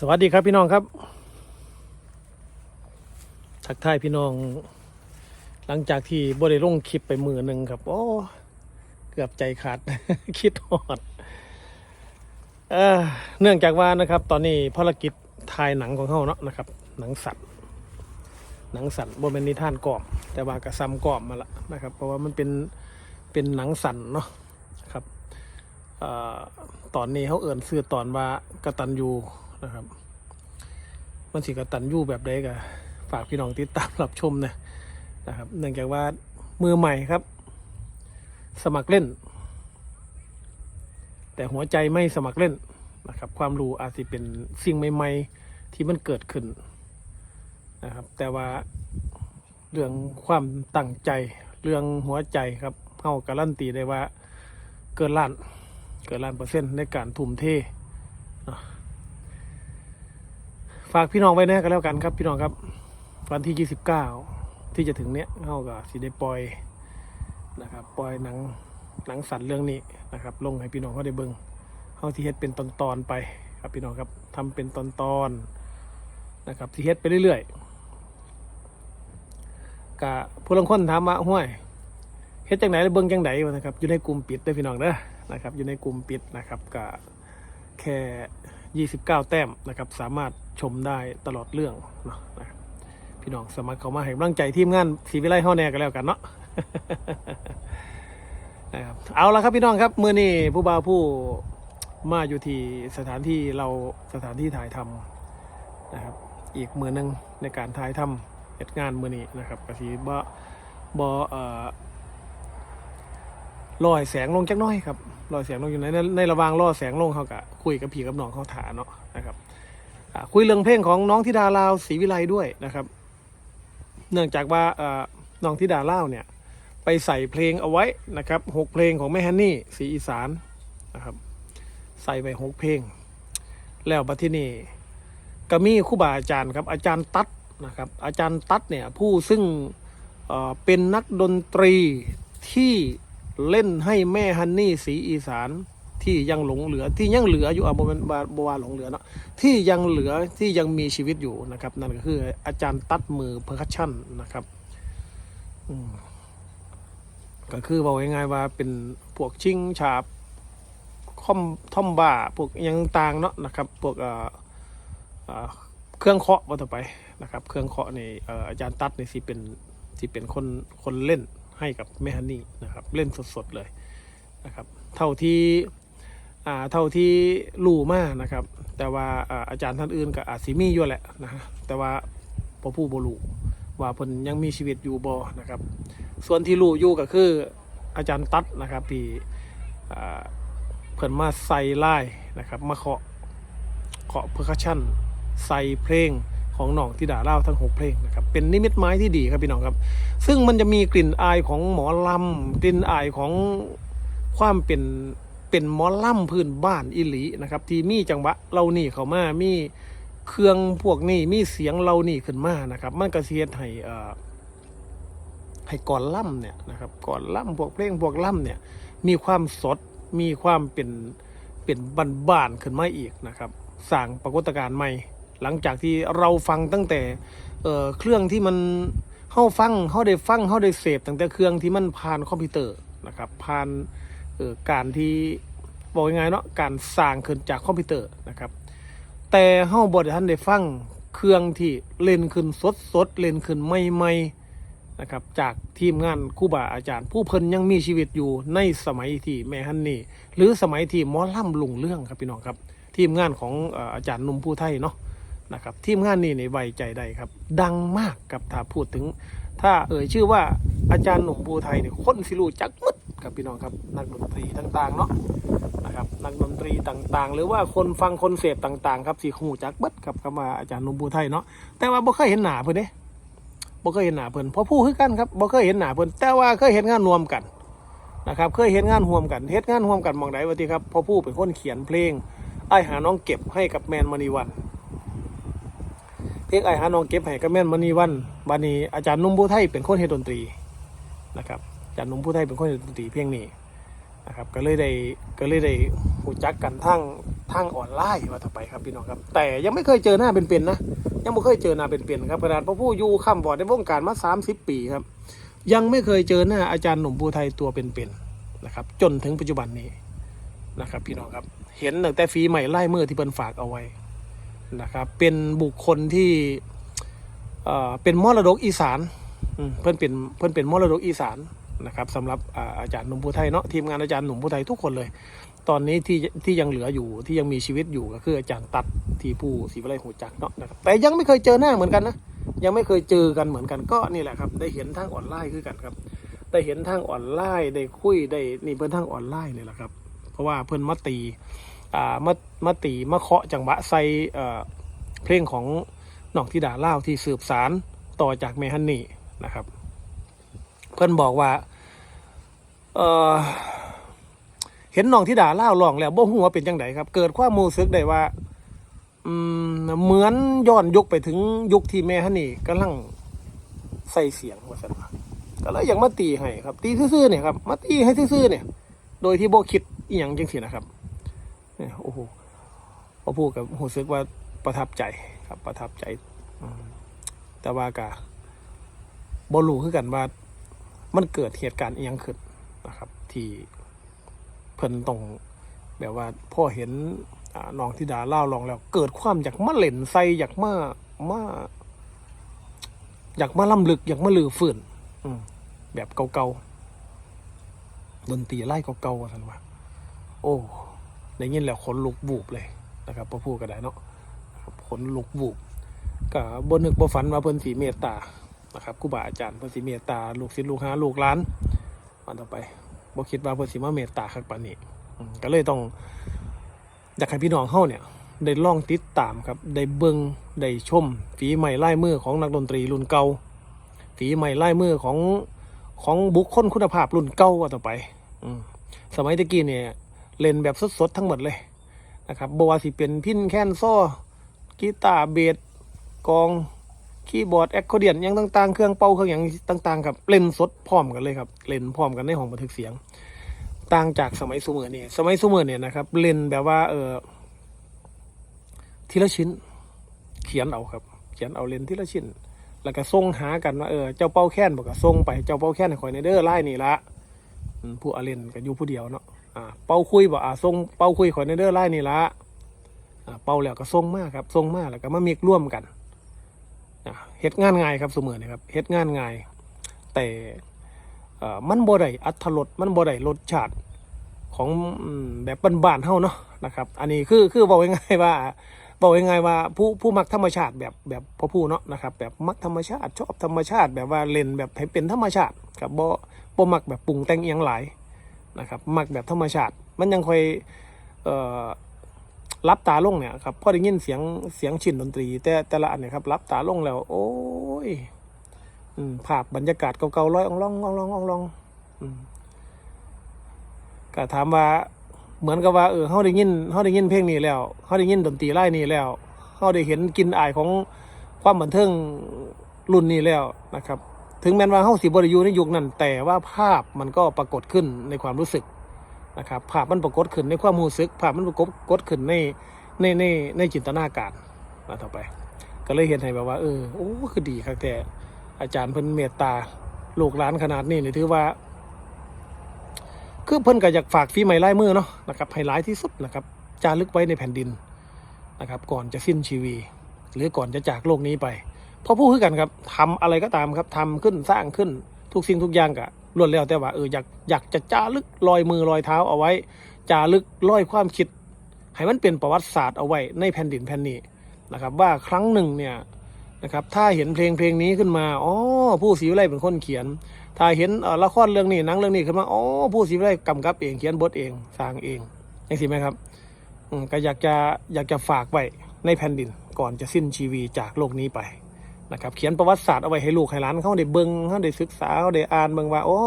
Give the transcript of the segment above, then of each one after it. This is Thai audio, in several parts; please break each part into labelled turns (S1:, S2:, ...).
S1: สวัสดีครับพี่น้องครับ ทักทายพี่น้อง หลังจากที่บริลงคลิปไปมือหนึ่งครับ โอ้เกือบใจขาด คิดหอดเออเนื่องจากว่านะครับ ตอนนี้ภารกิจถ่ายหนังของเขาเนาะนะครับ หนังสัตว์หนังสัตว์บนเป็นนิทานกรอบ แต่ว่ากระซำกรอบมาละนะครับ เพราะว่ามันเป็นเป็นหนังสันเนาะครับออตอนนี้เขาเอิ่นซื้อตอนว่ากระตันยู นะครับ มันสิกระตันยู่แบบใดก็ฝากพี่น้องติดตามรับชมนะนะครับ เนื่องจากว่ามือใหม่ครับ สมัครเล่น แต่หัวใจไม่สมัครเล่นนะครับ ความรู้อาจจะเป็นสิ่งใหม่ ๆ ที่มันเกิดขึ้นนะครับ แต่ว่าเรื่องความตั้งใจเรื่องหัวใจครับเข้าการันตีได้ว่าเกินล้านเกินล้านเปอร์เซ็นต์ในการทุ่มเทนะ ฝากพี่น้องไว้น่กันแล้วกันครับ พี่น้องครับ วันที่ 29 ที่จะถึงเนี้ยเขากับสีได้ปล่อยนะครับ ปล่อยหนังหนังสัตว์เรื่องนี้นะครับ ลงให้พี่น้องเขาได้เบิ่งเข้าที่เฮ็ดเป็นตอนๆไปครับพี่น้องครับทำเป็นตอนๆนนะครับที่เฮ็ดไปเรื่อยๆกะผู้ลางคนถามว่าห้วยเฮ็ดจังไหนแล้วเบิ่งจังไหนนะครับ อยู่ในกลุ่มปิดเด้พี่น้องเด้อนะครับ อยู่ในกลุ่มปิดนะครับกะแค่ 29 แต้มนะครับ สามารถ ชมได้ตลอดเรื่องเนาะนะพี่น้องสมัครเข้ามาให้กำลังใจทีมงานสีวิไลเฮาแน่กันแล้วกันเนาะนะครับเอาละครับพี่น้องครับเมื่อนี้ผู้บ่าวผู้มาอยู่ที่สถานที่เราสถานที่ถ่ายทำนะครับ อีกมือหนึงในการถ่ายทำเหตุงานมือนี้นะครับกระสีบ่บ่เอ่อลอยแสงลงจักน้อยครับลอยแสงลงอยู่ในในระหว่างล่อแสงลงเขากะคุยกับพี่กับน้องเขาถาเนาะนะครับ คุยเรื่องเพลงของน้องธิดาลาวศรีวิไลด้วยนะครับ เนื่องจากว่าน้องธิดาลาวเนี่ยไปใส่เพลงเอาไว้นะครับหกเพลงของแม่ฮันนี่สีอีสานนะครับ ใส่ไปหกเพลง แล้วบัที่นี่ก็มีครูบาอาจารย์ครับอาจารย์ตัดนะครับอาจารย์ตัดเนี่ยผู้ซึ่งเป็นนักดนตรีที่เล่นให้แม่ฮันนี่สีอีสาน ที่ยังหลงเหลือที่ยังเหลืออยู่อะบเป็นบาบวาหลงเหลือเนาะที่ยังเหลือที่ยังมีชีวิตอยู่นะครับ นั่นก็คืออาจารย์ตัดมือเพอร์คัชชั่นนะครับก็คือบอกง่ายๆว่าเป็นพวกชิงฉาบคอมท่อมบ้าพวกยังต่างเนาะนะครับพวกเอ่อเครื่องเคาะว่าต่อไปนะครับ เครื่องเคาะในอาจารย์ตัดนี่สิเป็นสิเป็นคนคนเล่นให้กับแมฮันนี่นะครับ เล่นสดๆเลยนะครับ เท่าที่ อ่าเท่าที่รู้มานะครับ แต่ว่าอาจารย์ท่านอื่นก็อาจสิมีอยู่แหละนะฮะแต่ว่าพอผู้บรูว่าเพิ่นยังมีชีวิตอยู่บ่นะครับ ส่วนที่รู้อยู่ก็คืออาจารย์ตัดนะครับที่เพิ่นมาใส่ไลายนะครับมาเคาะเคาะเพอร์คัชชั่นใส่เพลงของน้องที่ด่าเล่าทั้งหกเพลงนะครับเป็นนิมิตหมายที่ดีครับพี่น้องครับ ซึ่งมันจะมีกลิ่นอายของหมอลำกลิ่นอายของความเป็น เป็นมอลล่ำพื้นบ้านอิหลีนะครับ ที่มีจังหวะเรานี่เขามามีเครื่องพวกนี้มีเสียงเรานี่ขึ้นมานะครับ มันก็เสียให้เอ่อให้ก่อนล่ำเนี่ยนะครับก่อนล่ำพวกเพลงพวกล่ำเนี่ยมีความสดมีความเป็นเป็นบ้านๆขึ้นมาอีกนะครับสร้างปรากฏการณ์ใหม่ หลังจากที่เราฟังตั้งแต่เอ่อเครื่องที่มันเข้าฟังเข้าได้ฟังเข้าได้เสพตั้งแต่เครื่องที่มันผ่านคอมพิวเตอร์นะครับผ่าน การที่บอกยังไงเนาะการสร้างขึ้นจากคอมพิวเตอร์นะครับ แต่เฮาบ่ได้ทันได้ฟังเครื่องที่เล่นขึ้นสดสดๆเล่นขึ้นใหม่ๆนะครับ จากทีมงานครูบาอาจารย์ ผู้เพิ่นยังมีชีวิตอยู่ในสมัยที่แม่ฮันนี่ หรือสมัยที่หมอลำลุงเรื่องครับพี่น้องครับ ทีมงานของอาจารย์หนุ่มผู้ไทยเนาะนะครับทีมงานนี้ในไว้ใจได้ครับ ดังมากกับถ้าพูดถึง ถ้าเอ่ยชื่อว่าอาจารย์หนุ่มภูไทยเนี่ยคนสิรู้จักมด ครับพี่น้องครับนักดนตรีต่างๆเนาะนะครับนักดนตรีต่างๆ หรือว่าคนฟังคนเสพต่างๆ ครับสิหูจักเบิดครับคำว่าอาจารย์นุ่มภูไทยเนาะแต่ว่าบ่เคยเห็นหนาเพิ่นเด้บ่เคยเห็นหนาเพิ่นเพราะผู้คือกันครับบ่เคยเห็นหนาเพิ่นแต่ว่าเคยเห็นงานรวมกันนะครับเคยเห็นงานรวมกันเฮ็ดงานรวมกันมองใดว่าติครับพราะผู้เป็นคนเขียนเพลงไอหาน้องเก็บให้กับแมนมณีวันเพลงไอหาน้องเก็บให้กับแมนมณีวันบานีอาจารย์นุ่มผู้ไทยเป็นคนเฮ็ดดนตรีนะครับ จารย์หนุ่มผู้ไทยเป็นคนเฮ็ดนตรีเพลงนี้นะครับก็เลยได้ก็เลยได้หูจักกันทั้งทางออนไลน์ว่าต่อไปครับพี่น้องครับ แต่ยังไม่เคยเจอหน้าเป็นๆนะยังไม่เคยเจอหน้าเป็นๆครับขนาดพระผู้อยู่ข้ามบอดในวงการมา 30 ปีครับ ยังไม่เคยเจอหน้าอาจารย์หนุ่มภูไทยตัวเป็นๆนะครับ จนถึงปัจจุบันนี้นะครับ พี่น้องครับ เห็นตั้งแต่ฝีใหม่ไล่เมื่อที่เพิ่นฝากเอาไว้นะครับ เป็นบุคคลที่เอ่อเป็นมรดกอีสานเพิ่นเป็นเพิ่นเป็นมรดกอีสาน นะครับสำหรับอาจารย์หนุ่มภูไทยเนาะทีมงานอาจารย์หนุ่มภูไทยทุกคนเลย ตอนนี้ที่ที่ยังเหลืออยู่ที่ยังมีชีวิตอยู่ก็คืออาจารย์ตัดที่ผู้ศรีวิไลหูจักเนาะนะครับแต่ยังไม่เคยเจอหน้าเหมือนกันนะยังไม่เคยเจอกันเหมือนกันก็นี่แหละครับ ได้เห็นทางออนไลน์คือกันครับได้เห็นทางออนไลน์ได้คุยได้นี่เพิ่นทางออนไลน์นี่แหละครับ เพราะว่าเพิ่อนมาตีอ่ามามาตีมาเคาะจังหวะใส่เอ่อเพลงของน้องธิดาเล่าที่สืบสารต่อจากเมฮันนี่นะครับ เพิ่อนบอกว่า เออเห็นน้องที่ด่าเล่าร้องแล้วบ่ฮู้ว่าเป็นจังไดครับ เกิดความรู้สึกได้ว่า อืมเหมือนย้อนยุคไปถึงยุคที่แม่ฮันนี่กำลังใส่เสียงว่าซั่นว่าก็เลยอยากมาตีให้ครับ ตีซื่อๆเนี่ยครับมาตีให้ซื่อๆเนี่ย โดยที่บ่คิดอีหยังจังซี่นะครับเนี่ยโอ้โหพอพูดกับรู้สึกว่าประทับใจครับ ประทับใจแต่ว่ากะบ่รู้คือกันว่า มันเกิดเหตุการณ์อีหยังขึ้นนะครับ ที่เพิ่นต้องแบบว่าพ่อเห็นน้องธิดาเล่าลองแล้ว เกิดความอยากมาเล่นใส่อยากมามาอยากมาล่ำลึก อยากมาลือฝืนแบบเก่าๆดนตรีไล่เก่าๆว่าท่านว่าโอ้ได้ยินแล้วขนลุกบูบเลยนะครับพอพูดก็ได้เนาะขนลุกบูบก็บนึกบ่ฝันว่าเพิ่นสีเมตตา นะครับครูบาอาจารย์เพิ่นสีเมตตาลูกศิษย์ลูกหาลูกหลานวันต่อไปบ่คิดว่าเพิ่นสิมาเมตตาคักปานนี้อืมก็เลยต้องอยากให้พี่น้องเฮาเนี่ย ได้ล่องติดตามครับ ได้เบิ่งได้ชม ฝีใหม่ลายมือของนักดนตรีรุ่นเก่าฝีใหม่ลายมือของของบุคคลคุณภาพรุ่นเก่าว่าต่อไปอืมสมัยตะกี้เนี่ยเล่นแบบสดๆทั้งหมดเลยนะครับบวาสิเป็นพินแคนโซ่กีตาร์เบสกอง คีย์บอร์ดแอคคอเดียนยังต่างๆ เครื่องเป่าเครื่องหยังต่างๆครับเล่นสดพร้อมกันเลยครับเล่นพร้อมกันในห้องบันทึกเสียง ต่างจากสมัยซูเมอร์นี่สมัยซูเมอร์เนี่ยนะครับเล่นแบบว่าเออทีละชิ้น เขียนเอาครับ เขียนเอาเล่นทีละชิ้น แล้วก็ส่งหากันว่าเออเจ้าเป้าแค้นบอกก็ส่งไปเจ้าเป้าแค้นคอยในเด้อไล่นี่ละผู้อาเล่นก็อยู่ผู้เดียวเนาะอ่าเป้าคุยบอกอ่าส่งเป้าคุยคอยในเด้อไล่นี่ละอ่าเป้าแล้วก็ส่งมากครับส่งมากแล้วก็มาเมกร่วมกัน เฮ็ดงานง่ายครับเสมอนี่ครับเฮ็ดงานง่าย แต่มันบ่ได้อัตรสมันบ่ได้รสชาติของแบบบ้านๆเฮาเนาะนะครับ อันนี้คือคือบอกง่ายๆว่าบอกง่ายๆว่าผู้ผู้มักธรรมชาติแบบแบบพ่อผู้เนาะนะครับ แบบมักธรรมชาติชอบธรรมชาติ แบบว่าเล่นแบบให้เป็นธรรมชาติครับบ่บ่มักแบบปรุงแต่งเอียงหลายนะครับมักแบบธรรมชาติ มันยังค่อยเอ่อ รับตาลงเนี่ยครับพอได้ยินเสียงเสียงชิ้นดนตรี แต่แต่ละอันเนี่ยครับรับตาลงแล้ว โอ้ยอภาพบรรยากาศเก่าๆร้อยอ่องล่องอ่องล่องอ่องล่องก็ถามว่าเหมือนกับว่าเออเขาได้ยินเขาได้ยินเพลงนี้แล้วเขาได้ยินดนตรีไล่นี้แล้วเขาได้เห็นกินอายของความบันเทิงรุ่นนี้แล้วนะครับ ถึงแม้ว่าเขาสิบริยูในยุคนั้น แต่ว่าภาพมันก็ปรากฏขึ้นในความรู้สึก นะครับภาพมันปรากฏขึ้นในความรู้สึก ภาพมันปรากฏขึ้นในในในในจินตนาการมาต่อไป ก็เลยเห็นให้แบบว่าเออโอ้คือดีครับแต่อาจารย์เพิ่นเมตตาลูกหลานขนาดนี้นี่ถือว่า คือเพิ่นก็อยากฝากฝีไม้ลายมือเนาะนะครับให้หลายที่สุดนะครับจารึกไว้ในแผ่นดินนะครับ ก่อนจะสิ้นชีวี หรือก่อนจะจากโลกนี้ไป เพราะพูดคือกันครับทำอะไรก็ตามครับทำขึ้นสร้างขึ้นทุกสิ่งทุกอย่างก็ ล้วนแล้วแต่ว่าเอออยากอยากจะจารึกรอยมือรอยเท้าเอาไว้จารึกร้อยความคิด ให้มันเป็นประวัติศาสตร์เอาไว้ในแผ่นดินแผ่นนี้นะครับ ว่าครั้งหนึ่งเนี่ยนะครับ ถ้าเห็นเพลงเพลงนี้ขึ้นมาอ๋อผู้ศรีวิไลเป็นคนเขียน ถ้าเห็นออละครเรื่องนี้หนังเรื่องนี้ขึ้นมาอ๋อผู้ศรีวิไลกำกับเองเขียนบทเองสร้างเองยังสิไหมครับก็อยากจะอยากจะฝากไว้ในแผ่นดินก่อนจะสิ้นชีวีจากโลกนี้ไป นะครับเขียนประวัติศาสตร์เอาไว้ให้ลูกให้หลานเขาได้เบิ่งเขาได้ศึกษาเขาได้อ่านเบิ่งว่าโอ้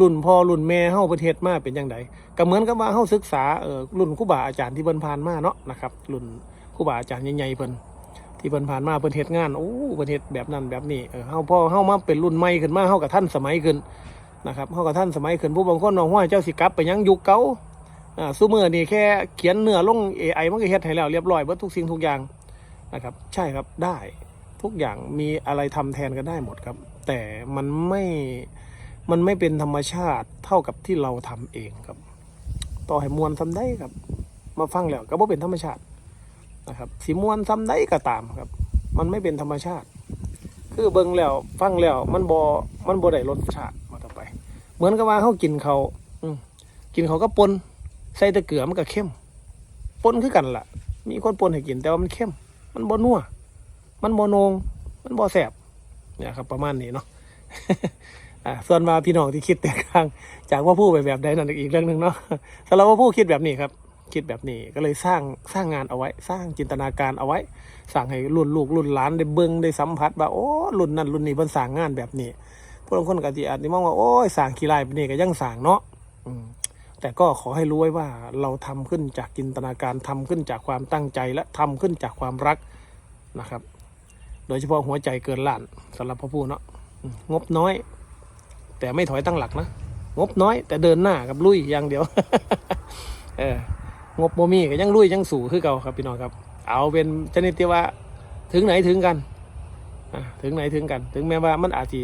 S1: รุ่นพ่อรุ่นแม่เฮาประเทศมาเป็นยังไงก็เหมือนกับว่าเฮาศึกษาเอ่อรุ่นครูบาอาจารย์ที่เพิ่นผ่านมาเนาะนะครับรุ่นครูบาอาจารย์ใหญ่ๆเพิ่นที่เพิ่นผ่านมาเพิ่นเฮ็ดงานโอ้เพิ่นเฮ็ดแบบนั้นแบบนี้เออเฮาพ่อเฮามาเป็นรุ่นใหม่ขึ้นมาเฮากับท่านสมัยขึ้นนะครับเฮากับท่านสมัยขึ้นผู้บางคนน้องห้วยเจ้าสิกลับไปยังยุคเก่าอ่าซูเมอร์นี่แค่เขียนเนื้อลง AI มันก็เฮ็ดให้แล้วเรียบร้อยเบิดทุกสิ่งทุกอย่างนะครับใช่ครับได้ ทุกอย่างมีอะไรทำแทนกันได้หมดครับ แต่มันไม่มันไม่เป็นธรรมชาติเท่ากับที่เราทำเองครับ ต่อให้มวลซ้ำได้ครับ มาฟังแล้วก็บ่เป็นธรรมชาตินะครับสีมวลซ้ำได้ก็ตามครับ มันไม่เป็นธรรมชาติ คือเบิ่งแล้วฟังแล้วมันบ่มันบ่ได้รสชาติมาต่อไป เหมือนกับว่าเขากินเขาอืมกินเขาก็ปนใส่ต่เกลือมันก็เข้มปนคือกันล่ะ มีคนปนให้กินแต่ว่ามันเข้ม มันบ่นัว มันบ่โนงมันบ่แสบเนี่ยครับประมาณนี้เนาะอ่าส่วนว่าพี่น้องที่คิดแตกต่างจากว่าผู้ไปแบบใดนั่นอีกเรื่องหนึ่งเนาะสำหรับว่าผู้คิดแบบนี้ครับ คิดแบบนี้ก็เลยสร้างสร้างงานเอาไว้ สร้างจินตนาการเอาไว้สั่งให้รุ่นลูกรุ่นหลานได้เบิ่งได้สัมผัสว่าโอ้รุ่นนั้นรุ่นนี้เพิ่นสร้างงานแบบนี้ผู้บางคนก็สิอาจสิมองว่าโอ้ยสร้างขี้ลายแบบนี้ก็ยังสร้างเนาะอืมแต่ก็ขอให้รู้ไว้ว่าเราทำขึ้นจากจินตนาการทำขึ้นจากความตั้งใจและทำขึ้นจากความรักนะครับ ดยเฉพาะหัวใจเกินล้านสำหรับพ่อผู้เนาะอืมงบน้อย แต่ไม่ถอยตั้งหลักนะงบน้อย แต่เดินหน้ากับลุยอย่างเดียว เอองบโมมีก็ยังลุยยังสู่คือเก่าครับพี่น้องครับ เอาเป็นชนิดที่ว่า ถึงไหนถึงกันถึงไหนถึงกัน ถึงแม้ว่ามันอาจจะ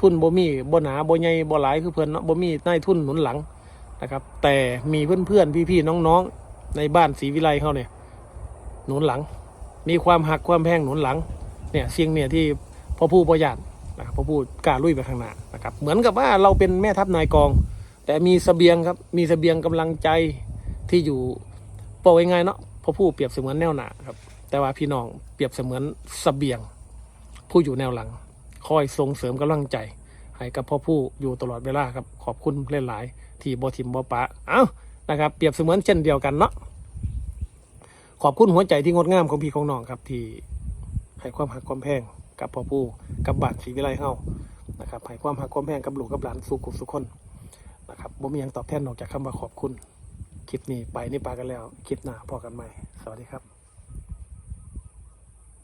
S1: ทุนโบมีโบหนาโบใหญ่บ่หลายคือเพื่อนเนาะบ่มีนายทุนหนุนหลังนะครับ แต่มีเพื่อนเพื่อนพี่พี่ๆน้องในบ้านศรีวิไลเขาเนี่ยหนุนหลัง มีความหักความแพงหนุนหลัง เนี่ยเสิ่งเนี่ยที่พ่อผู้พ่อญาตินะครับพ่อผู้กล้าลุยไปข้างหน้านะครับ เหมือนกับว่าเราเป็นแม่ทัพนายกอง แต่มีเสบียงครับมีเสบียงกำลังใจที่อยู่บอกง่ายๆเนาะพ่อผู้เปรียบเสมือนแนวหน้าครับ แต่ว่าพี่น้องเปรียบเสมือนเสบียง ผู้อยู่แนวหลัง คอยส่งเสริมกำลังใจให้กับพ่อผู้อยู่ตลอดเวลาครับขอบคุณหลายๆที่บ่ทิมบ่ปะเอ้านะครับ เปรียบเสมือนเช่นเดียวกันเนาะขอบคุณหัวใจที่งดงามของพี่ของน้องครับที่ ให้ความหักความแพงกับพ่อผู้กับบ้านศรีวิไลเฮานะครับให้ความหักความแพงกับลูกกับหลานสุขุสุขคนนะครับบ่มีอยังตอบแทนนอกจากคำว่าขอบคุณคลิปนี้ไปนี่ปากันแล้วคลิปหน้าพอกันใหม่ สวัสดีครับ